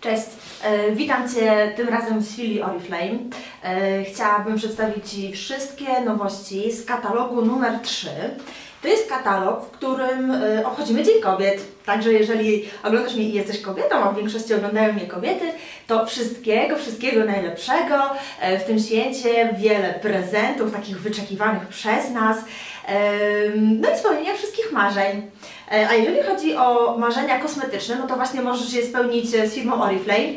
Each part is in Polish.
Cześć, e, witam Cię tym razem z filii Oriflame. E, chciałabym przedstawić Ci wszystkie nowości z katalogu numer 3. To jest katalog, w którym e, obchodzimy Dzień Kobiet. Także jeżeli oglądasz mnie i jesteś kobietą, a w większości oglądają mnie kobiety, to wszystkiego, wszystkiego najlepszego e, w tym święcie, wiele prezentów takich wyczekiwanych przez nas, no i spełnienia wszystkich marzeń. E, A jeżeli chodzi o marzenia kosmetyczne, no to właśnie możesz je spełnić e, z firmą Oriflame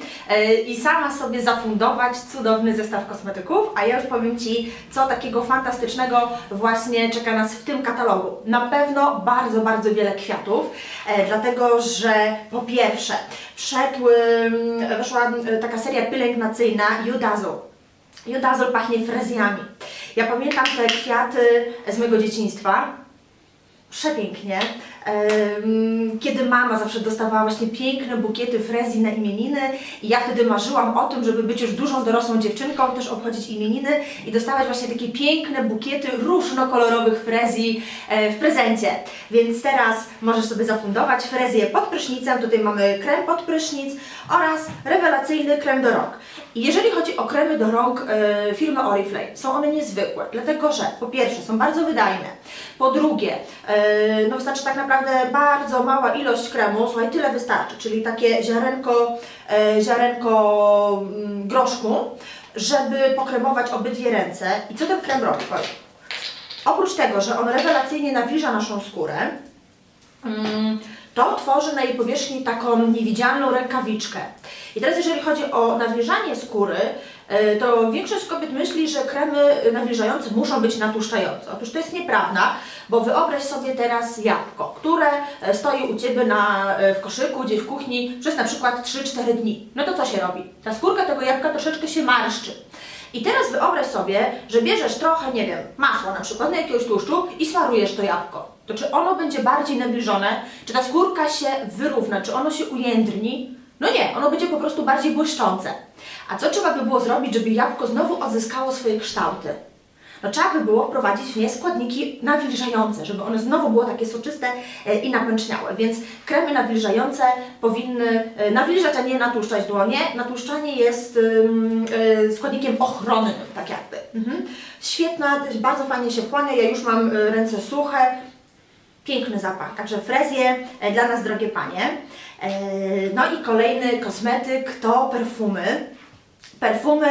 i sama sobie zafundować cudowny zestaw kosmetyków, a ja już powiem Ci, co takiego fantastycznego właśnie czeka nas w tym katalogu. Na pewno bardzo, bardzo wiele kwiatów, e, dlatego że po pierwsze wszedł, weszła taka seria pielęgnacyjna Judazu. Judazol pachnie frezjami. Ja pamiętam te kwiaty z mojego dzieciństwa. Przepięknie. Kiedy mama zawsze dostawała właśnie piękne bukiety frezji na imieniny i ja wtedy marzyłam o tym, żeby być już dużą dorosłą dziewczynką, też obchodzić imieniny i dostawać właśnie takie piękne bukiety różnokolorowych frezji e, w prezencie. Więc teraz możesz sobie zafundować frezję pod prysznicem, tutaj mamy krem pod prysznic oraz rewelacyjny krem do rąk. Jeżeli chodzi o kremy do rąk e, firmy Oriflame, są one niezwykłe, dlatego że po pierwsze są bardzo wydajne, po drugie, e, no wystarczy tak naprawdę bardzo mała ilość kremu, słuchaj, tyle wystarczy, czyli takie ziarenko, e, ziarenko mm, groszku, żeby pokremować obydwie ręce. I co ten krem robi? Oprócz tego, że on rewelacyjnie nawilża naszą skórę, Mm, to tworzy na jej powierzchni taką niewidzialną rękawiczkę. I teraz jeżeli chodzi o nawilżanie skóry, to większość kobiet myśli, że kremy nawilżające muszą być natłuszczające. Otóż to jest nieprawda, bo wyobraź sobie teraz jabłko, które e, stoi u Ciebie na, e, w koszyku, gdzieś w kuchni przez na przykład 3-4 dni. No to co się robi? Ta skórka tego jabłka troszeczkę się marszczy. I teraz wyobraź sobie, że bierzesz trochę, nie wiem, masła na przykład, na jakiegoś tłuszczu i smarujesz to jabłko. To czy ono będzie bardziej nawilżone, czy ta skórka się wyrówna, czy ono się ujędrni? No nie, ono będzie po prostu bardziej błyszczące. A co trzeba by było zrobić, żeby jabłko znowu odzyskało swoje kształty? No trzeba by było wprowadzić w nie składniki nawilżające, żeby one znowu było takie soczyste e, i napęczniałe. Więc kremy nawilżające powinny e, nawilżać, a nie natłuszczać dłonie. Natłuszczanie jest e, składnikiem ochronnym, tak jakby. Mhm. Świetna, bardzo fajnie się wchłania. Ja już mam ręce suche. Piękny zapach, także frezje dla nas, drogie panie. E, No i kolejny kosmetyk to perfumy perfumy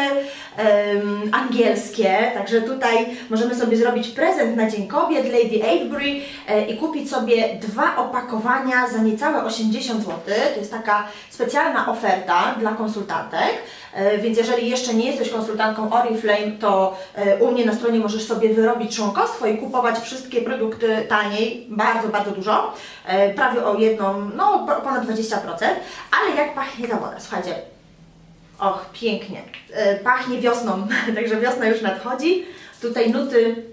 em, angielskie, także tutaj możemy sobie zrobić prezent na Dzień Kobiet Lady Avebury e, i kupić sobie dwa opakowania za niecałe 80 zł. To jest taka specjalna oferta dla konsultantek, e, więc jeżeli jeszcze nie jesteś konsultantką Oriflame, to e, u mnie na stronie możesz sobie wyrobić członkostwo i kupować wszystkie produkty taniej, bardzo, bardzo dużo, e, prawie o jedną, no po- ponad 20%, ale jak pachnie ta woda, słuchajcie, Och, pięknie. E, Pachnie wiosną, także wiosna już nadchodzi. Tutaj nuty,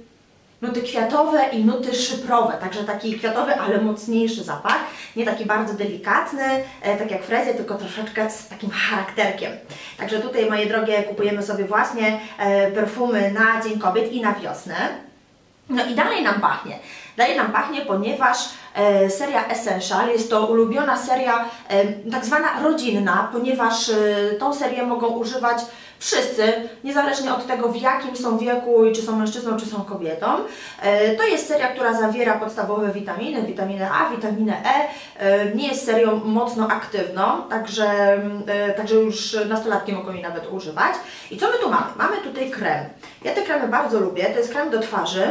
nuty kwiatowe i nuty szyprowe, także taki kwiatowy, ale mocniejszy zapach. Nie taki bardzo delikatny, e, tak jak frezja, tylko troszeczkę z takim charakterkiem. Także tutaj, moje drogie, kupujemy sobie właśnie e, perfumy na Dzień Kobiet i na wiosnę. No i dalej nam pachnie. Dalej nam pachnie, ponieważ e, seria Essential jest to ulubiona seria e, tak zwana rodzinna, ponieważ e, tą serię mogą używać wszyscy, niezależnie od tego w jakim są wieku i czy są mężczyzną, czy są kobietą. To jest seria, która zawiera podstawowe witaminy, witaminę A, witaminę E. Nie jest serią mocno aktywną, także, także już nastolatki mogą jej nawet używać. I co my tu mamy? Mamy tutaj krem. Ja te kremy bardzo lubię, to jest krem do twarzy.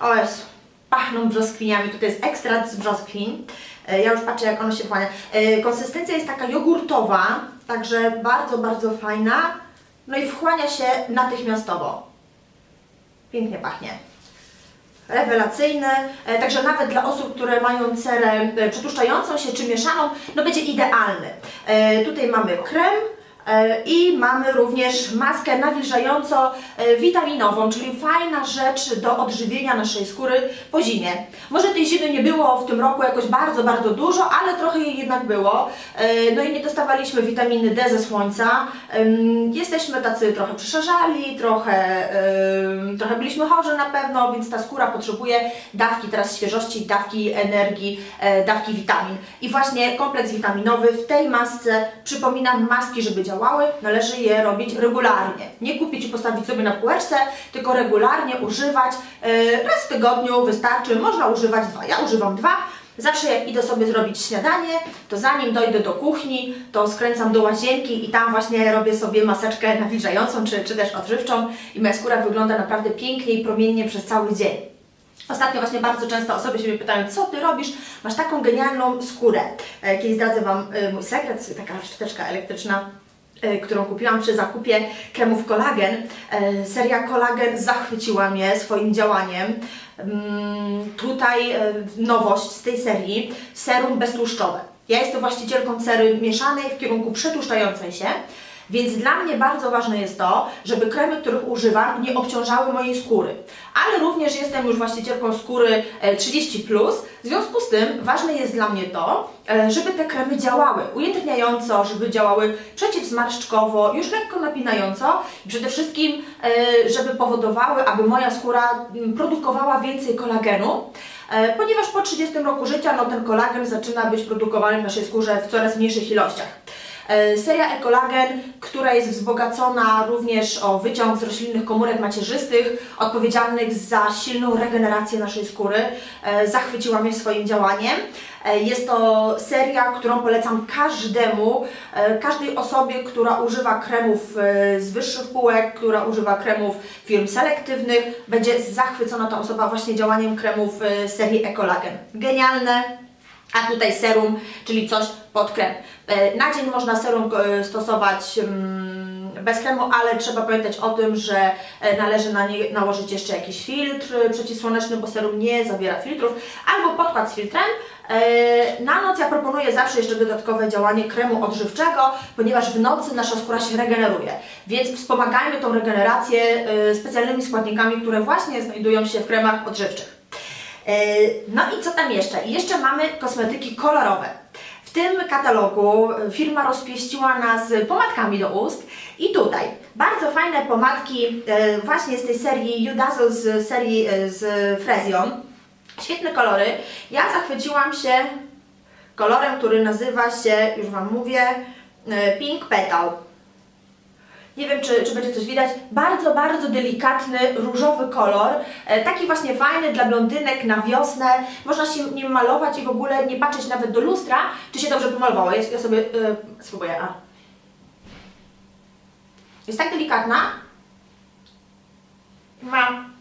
O jest, pachną brzoskwiniami, tutaj jest ekstrakt z brzoskwin. E, Ja już patrzę jak ono się wchłania. E, Konsystencja jest taka jogurtowa, także bardzo, bardzo fajna. No i wchłania się natychmiastowo. Pięknie pachnie. Rewelacyjny, e, także nawet dla osób, które mają cerę przetłuszczającą się czy mieszaną, no będzie idealny. Tutaj mamy krem, I mamy również maskę nawilżająco-witaminową, czyli fajna rzecz do odżywienia naszej skóry po zimie. Może tej zimy nie było w tym roku jakoś bardzo, bardzo dużo, ale trochę jej jednak było. E, No i nie dostawaliśmy witaminy D ze słońca. Jesteśmy tacy trochę przeszarzali, trochę, trochę byliśmy chorzy na pewno, więc ta skóra potrzebuje dawki teraz świeżości, dawki energii, e, dawki witamin. I właśnie kompleks witaminowy w tej masce, przypominam, maski, żeby działały, należy je robić regularnie. Nie kupić i postawić sobie na półeczce, tylko regularnie używać. E, Raz w tygodniu wystarczy, można używać dwa. Ja używam dwa. Zawsze jak idę sobie zrobić śniadanie, to zanim dojdę do kuchni, to skręcam do łazienki i tam właśnie robię sobie maseczkę nawilżającą czy, czy też odżywczą i moja skóra wygląda naprawdę pięknie i promiennie przez cały dzień. Ostatnio właśnie bardzo często osoby się mnie pytają, co Ty robisz? Masz taką genialną skórę. E, Kiedyś zdradzę Wam e, mój sekret, taka szczoteczka elektryczna, którą kupiłam przy zakupie kremów kolagen. E, Seria kolagen zachwyciła mnie swoim działaniem. Mm, Tutaj e, nowość z tej serii, serum beztłuszczowe. Ja jestem właścicielką cery mieszanej w kierunku przetłuszczającej się. Więc dla mnie bardzo ważne jest to, żeby kremy, których używam, nie obciążały mojej skóry. Ale również jestem już właścicielką skóry e, 30, w związku z tym ważne jest dla mnie to, e, żeby te kremy działały ujędrniająco, żeby działały przeciwzmarszczkowo, już lekko napinająco i przede wszystkim, e, żeby powodowały, aby moja skóra mm, produkowała więcej kolagenu. E, Ponieważ po 30 roku życia no, ten kolagen zaczyna być produkowany w naszej skórze w coraz mniejszych ilościach. E, Seria Ekolagen, która jest wzbogacona również o wyciąg z roślinnych komórek macierzystych, odpowiedzialnych za silną regenerację naszej skóry, e, zachwyciła mnie swoim działaniem. E, Jest to seria, którą polecam każdemu, każdej osobie, która używa kremów z wyższych półek, która używa kremów firm selektywnych. Będzie zachwycona ta osoba właśnie działaniem kremów serii Ekolagen. Genialne, a tutaj serum, czyli coś pod krem. E, Na dzień można serum e, stosować mm, bez kremu, ale trzeba pamiętać o tym, że e, należy na nie nałożyć jeszcze jakiś filtr przeciwsłoneczny, bo serum nie zawiera filtrów, albo podkład z filtrem. Na noc ja proponuję zawsze jeszcze dodatkowe działanie kremu odżywczego, ponieważ w nocy nasza skóra się regeneruje. Więc wspomagajmy tą regenerację specjalnymi składnikami, które właśnie znajdują się w kremach odżywczych. No i co tam jeszcze? Jeszcze mamy kosmetyki kolorowe. Tym katalogu firma rozpieściła nas pomadkami do ust i tutaj bardzo fajne pomadki e, właśnie z tej serii Udazzle z serii e, z Frezią. Świetne kolory. Ja zachwyciłam się kolorem, który nazywa się, już Wam mówię, e, Pink Petal. Nie wiem, czy, czy będzie coś widać. Bardzo, bardzo delikatny, różowy kolor. E, taki właśnie fajny dla blondynek na wiosnę. Można się nim malować i w ogóle nie patrzeć nawet do lustra, czy się dobrze pomalowało. Ja, ja sobie e, spróbuję. A. Jest tak delikatna. Ma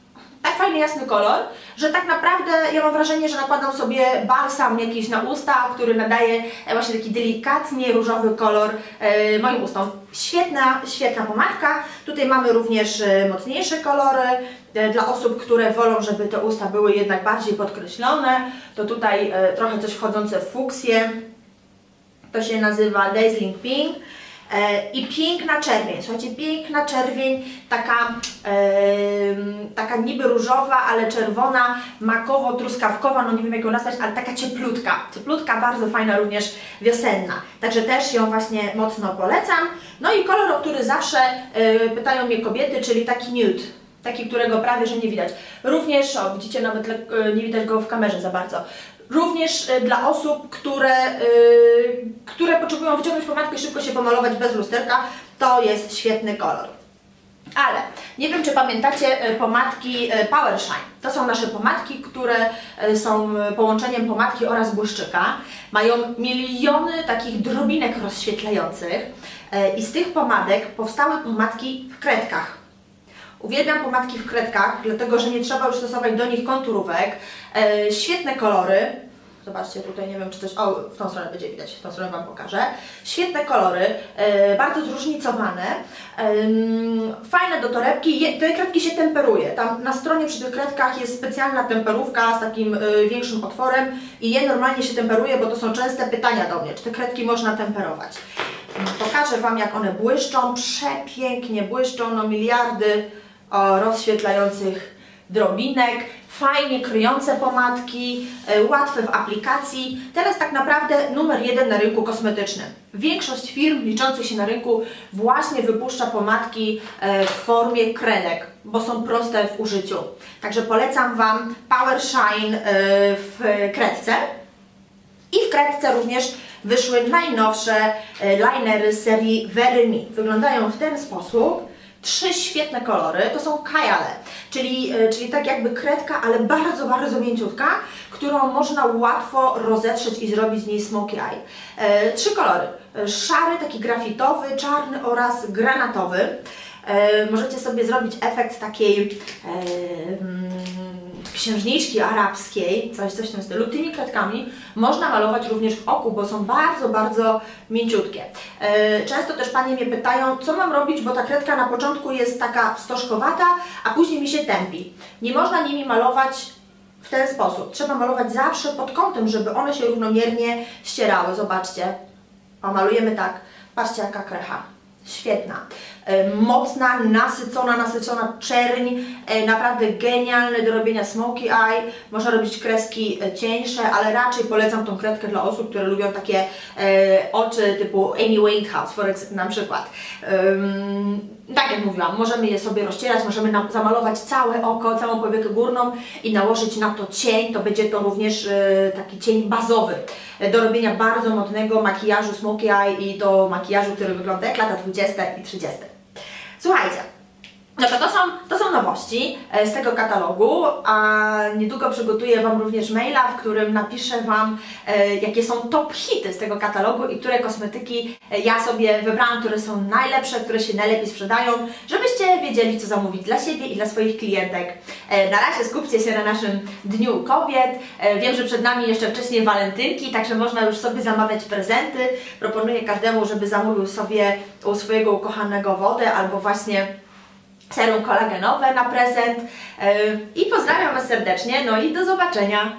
tak fajny, jasny kolor, że tak naprawdę ja mam wrażenie, że nakładam sobie balsam jakiś na usta, który nadaje e, właśnie taki delikatnie różowy kolor e, moim ustom. Świetna, świetna pomadka. Tutaj mamy również e, mocniejsze kolory. Dla osób, które wolą, żeby te usta były jednak bardziej podkreślone, to tutaj trochę coś wchodzące w fuksję. To się nazywa Dazzling Pink. E, I piękna czerwień, słuchajcie, piękna czerwień, taka, taka niby różowa, ale czerwona, makowo-truskawkowa, no nie wiem jak ją nazwać, ale taka cieplutka, cieplutka, bardzo fajna również wiosenna. Także też ją właśnie mocno polecam. No i kolor, o który zawsze e, pytają mnie kobiety, czyli taki nude. Taki, którego prawie że nie widać. Również, o widzicie, nawet e, nie widać go w kamerze za bardzo. Również e, dla osób, które, e, które potrzebują wyciągnąć pomadkę i szybko się pomalować bez lusterka, to jest świetny kolor. Ale nie wiem, czy pamiętacie e, pomadki Power Shine. To są nasze pomadki, które są połączeniem pomadki oraz błyszczyka. Mają miliony takich drobinek rozświetlających i z tych pomadek powstały pomadki w kredkach. Uwielbiam pomadki w kredkach, dlatego że nie trzeba już stosować do nich konturówek. E, świetne kolory. Zobaczcie, tutaj nie wiem, czy coś. O, w tą stronę będzie widać, w tą stronę Wam pokażę. Świetne kolory, e, bardzo zróżnicowane, em, fajne do torebki. Je, te kredki się temperuje. Tam na stronie przy tych kredkach jest specjalna temperówka z takim e, większym otworem i je normalnie się temperuje, bo to są częste pytania do mnie, czy te kredki można temperować. Pokażę Wam, jak one błyszczą, przepięknie błyszczą, no miliardy rozświetlających drobinek, fajnie kryjące pomadki, e, łatwe w aplikacji. Teraz tak naprawdę numer jeden na rynku kosmetycznym. Większość firm liczących się na rynku właśnie wypuszcza pomadki e, w formie krenek, bo są proste w użyciu. Także polecam Wam Power Shine e, w kredce. I w kredce również wyszły najnowsze linery serii Very Me. Wyglądają w ten sposób. Trzy świetne kolory, to są kajale, czyli, e, czyli tak jakby kredka, ale bardzo, bardzo mięciutka, którą można łatwo rozetrzeć i zrobić z niej smokey eye. E, trzy kolory, e, szary, taki grafitowy, czarny oraz granatowy. E, możecie sobie zrobić efekt takiej e, mm, księżniczki arabskiej, coś, coś w tym stylu. Tymi kredkami można malować również w oku, bo są bardzo, bardzo mięciutkie. E, Często też Panie mnie pytają, co mam robić, bo ta kredka na początku jest taka wstożkowata, a później mi się tępi. Nie można nimi malować w ten sposób. Trzeba malować zawsze pod kątem, żeby one się równomiernie ścierały. Zobaczcie. Pomalujemy tak. Patrzcie jaka krecha. Świetna. E, Mocna, nasycona, nasycona czerń. E, Naprawdę genialne do robienia smokey eye. Można robić kreski e, cieńsze, ale raczej polecam tą kredkę dla osób, które lubią takie oczy typu Amy Winehouse na przykład. Tak jak mówiłam, możemy je sobie rozcierać, możemy zamalować całe oko, całą powiekę górną i nałożyć na to cień. To będzie to również taki cień bazowy do robienia bardzo modnego makijażu smokey eye i do makijażu, który wygląda jak lata 20 i 30. 坐下 no to, są, to są nowości e, z tego katalogu, a niedługo przygotuję Wam również maila, w którym napiszę Wam, e, jakie są top hity z tego katalogu i które kosmetyki e, ja sobie wybrałam, które są najlepsze, które się najlepiej sprzedają, żebyście wiedzieli, co zamówić dla siebie i dla swoich klientek. Na razie skupcie się na naszym Dniu Kobiet. Wiem, że przed nami jeszcze wcześniej walentynki, także można już sobie zamawiać prezenty. Proponuję każdemu, żeby zamówił sobie u swojego ukochanego wodę albo właśnie serum kolagenowe na prezent. Yy, I pozdrawiam Was serdecznie, no i do zobaczenia.